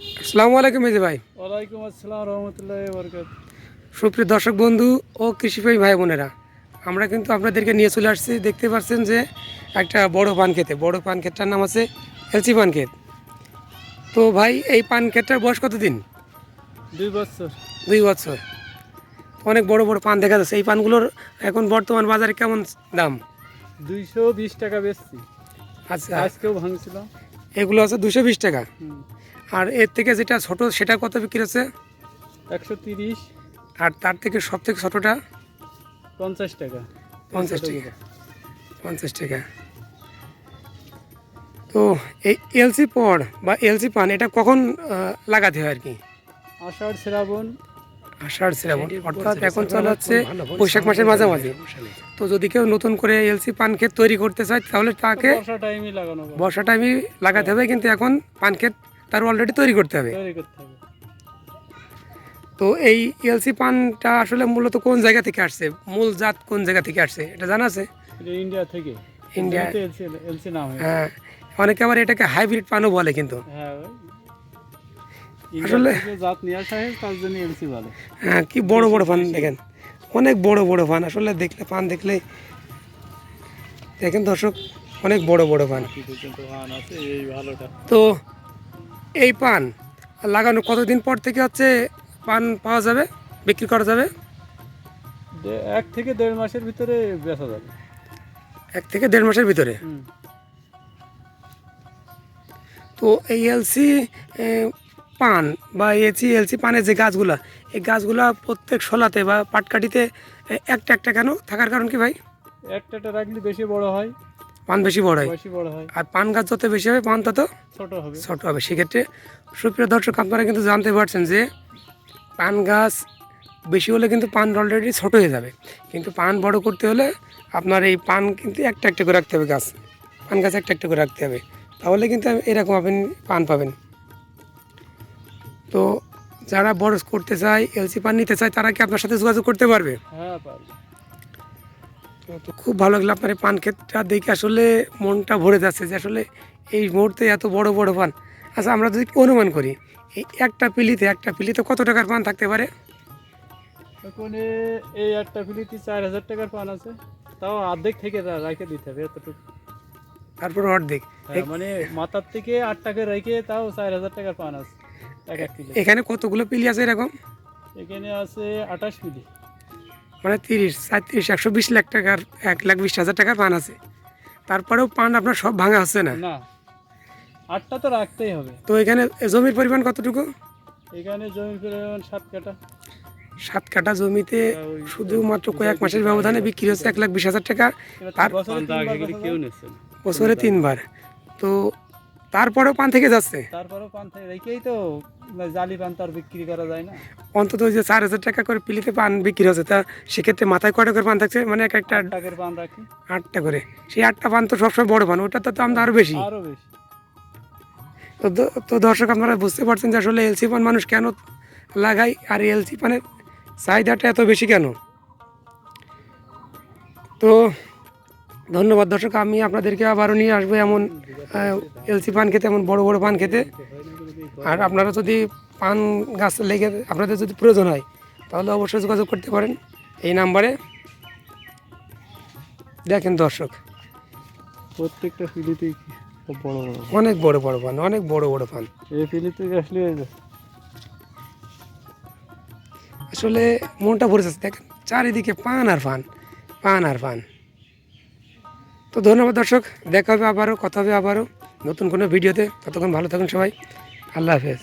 আসসালামু আলাইকুম মেজে ভাই। ওয়ালাইকুম আসসালাম রহমতুল্লাহ বরকাত সুপ্রিয় দর্শক বন্ধু ও কৃষিপ্রেমী ভাই বোনেরা আমরা কিন্তু আপনাদেরকে নিয়ে চলে আসছি। দেখতে পাচ্ছেন যে একটা বড় পান খেতে বড় পান ক্ষেতটার নাম আছে এলসি পান ক্ষেত তো ভাই এই পান ক্ষেতটার বয়স কতদিন? দুই বছর। দুই বছর। অনেক বড় বড় পান দেখা যাচ্ছে। এই পানগুলোর এখন বর্তমান বাজারে কেমন দাম? দুইশো বিশ টাকা বেশি আচ্ছা। আজকেও ভাঙছিলাম এগুলো আছে দুশো বিশ টাকা। হুম, আর এর থেকে যেটা ছোট সেটা কত বিক্রি হচ্ছে? একশো তিরিশ। আর তার থেকে সব থেকে ছোটোটা? পঞ্চাশ টাকা। পঞ্চাশ টাকা। পঞ্চাশ টাকা। তো এই এলসি পড বা এলসি পান এটা কখন লাগাতে হয় আর কি? আষাঢ় শ্রাবণ। আষাঢ় শ্রাবণ অর্থাৎ এখন চলে হচ্ছে বৈশাখ মাসের মাঝামাঝি। তো যদি কেউ নতুন করে এলসি পান ক্ষেত তৈরি করতে চায় তাহলে তাকে বর্ষা টাইমে লাগানো বর্ষা টাইমে লাগাতে হবে কিন্তু এখন পান ক্ষেত তার অলরেডি তৈরি করতে হবে। তৈরি করতে হবে। তো এই এলসি পানটা আসলে মূলত কোন জায়গা থেকে আসছে? মূল জাত কোন জায়গা থেকে আসছে? এটা জানা আছে? ইন্ডিয়া থেকে। ইন্ডিয়া এলসি নাম হ্যাঁ। অনেকে আবার এটাকে হাইব্রিড পানও বলে কিন্তু। হ্যাঁ আসলে- জাত নিয়ে আসা হয় তার জন্য এলসি বলে। হ্যাঁ কি বড় বড় পান দেখেন। অনেক বড় বড় পান। আসলে দেখলে পান দেখলে দেখেন দর্শক অনেক বড় বড় পান। কিন্তু ধান আছে এই ভালোটা। তো এই পান লাগানো কতদিন পর থেকে হচ্ছে পান পাওয়া যাবে বিক্রি করা যাবে? এক থেকে দেড় মাসের ভিতরে বেচা যাবে। এক থেকে দেড় মাসের ভিতরে? তো এই এলসি পান বা এসি এলসি পানের যে গাছগুলা এই গাছগুলা প্রত্যেক শোলাতে বা পাটকাঠিতে একটা একটা কেন? থাকার কারণ কি ভাই? একটা একটা রাখলে বেশি বড় হয়। পান বেশি বড় হয়। আর পান গাছ যত বেশি হবে পান তত ছোট হবে। ছোট হবে। সেক্ষেত্রে সুপ্রিয় দর্শক আপনারা কিন্তু জানতে পারছেন যে পান গাছ বেশি হলে কিন্তু পান অলরেডি ছোট হয়ে যাবে। কিন্তু পান বড় করতে হলে আপনার এই পান কিন্তু একটা একটা করে রাখতে হবে গাছ। পান গাছ একটা একটা করে রাখতে হবে। তাহলে কিন্তু এরকম আপনি পান পাবেন। তো যারা বড় করতে চায় এলসি পান নিতে চায় তারা কি আপনার সাথে যোগাযোগ করতে পারবে? হ্যাঁ পারবে। তো- খুব ভালো লাগল আপনার এই পান ক্ষেতটা দেখে। আসলে মনটা ভরে যাচ্ছে যে আসলে এই মুহূর্তে এত বড় বড় পান। আচ্ছা আমরা যদি অনুমান করি এই একটা পিলিতে একটা পিলিতে কত টাকার পান থাকতে পারে? ওখানে এই একটা ফিলিতে চার হাজার টাকার পান আছে। তাও অর্ধেক থেকে রাখে দিতে হবে এতটুকু। তারপর অর্ধেক। হ্যাঁ, মানে মাথার থেকে আট টাকা রেখে তাও চার হাজার টাকার পান আছে। এখানে কতগুলো পিলি আছে এরকম? এখানে আছে আঠাশ মিলি মানে তিরিশ সাঁত্রিশ একশো বিশ লাখ টাকার এক লাখ বিশ হাজার টাকার পান আছে। তারপরেও পান আপনার সব ভাঙা হচ্ছে না। না। আটটা তো রাখতেই হবে। তো এখানে জমির পরিমাণ কতটুকু? এখানে জমির পরিমাণ সাত কাটা সাত কাঠা জমিতে শুধুমাত্র কয়েক মাসের ব্যবধানে বিক্রি হচ্ছে এক লাখ বিশ হাজার টাকা। তার। বছরে তিনবার। তো তারপরেও পান থেকে যাচ্ছে। তারপরেও পান থেকে রেখেই তো জালি পান তো আর বিক্রি করা যায় না। অন্তত ওই যে চার হাজার টাকা করে পিলিতে পান বিক্রি হচ্ছে তা সেক্ষেত্রে মাথায় কয়টা করে পান থাকছে? মানে এক একটা আট টাকার পান রাখি। আটটা করে। সেই আটটা পান তো সবসময় বড় পান ওটা তো দাম তো আরও বেশি। আরও বেশি। তো তো দর্শক আপনারা বুঝতে পারছেন যে আসলে এলসি পান মানুষ কেন লাগায় আর এলসি পানের চাহিদাটা এত বেশি কেন? তো ধন্যবাদ দর্শক আমি আপনাদেরকে আবারও নিয়ে আসব এমন এলসি পান খেতে এমন বড় বড় পান খেতে। আর আপনারা যদি পান গাছ লেগে আপনাদের যদি প্রয়োজন হয় তাহলে অবশ্যই যোগাযোগ করতে পারেন। এই নাম্বারে দেখেন দর্শক প্রত্যেকটা ফিলিতেই খুব বড় বড় অনেক বড় বড় পান অনেক বড় বড় পান। এই ফিলিতে আসলে আসলে মনটা ভরে যাচ্ছে দেখেন চারিদিকে পান আর পান পান আর পান। তো ধন্যবাদ দর্শক, দেখা হবে আবারও, কথা হবে আবারও নতুন কোনো ভিডিওতে। ততক্ষণ ভালো থাকুন সবাই। আল্লাহ হাফেজ।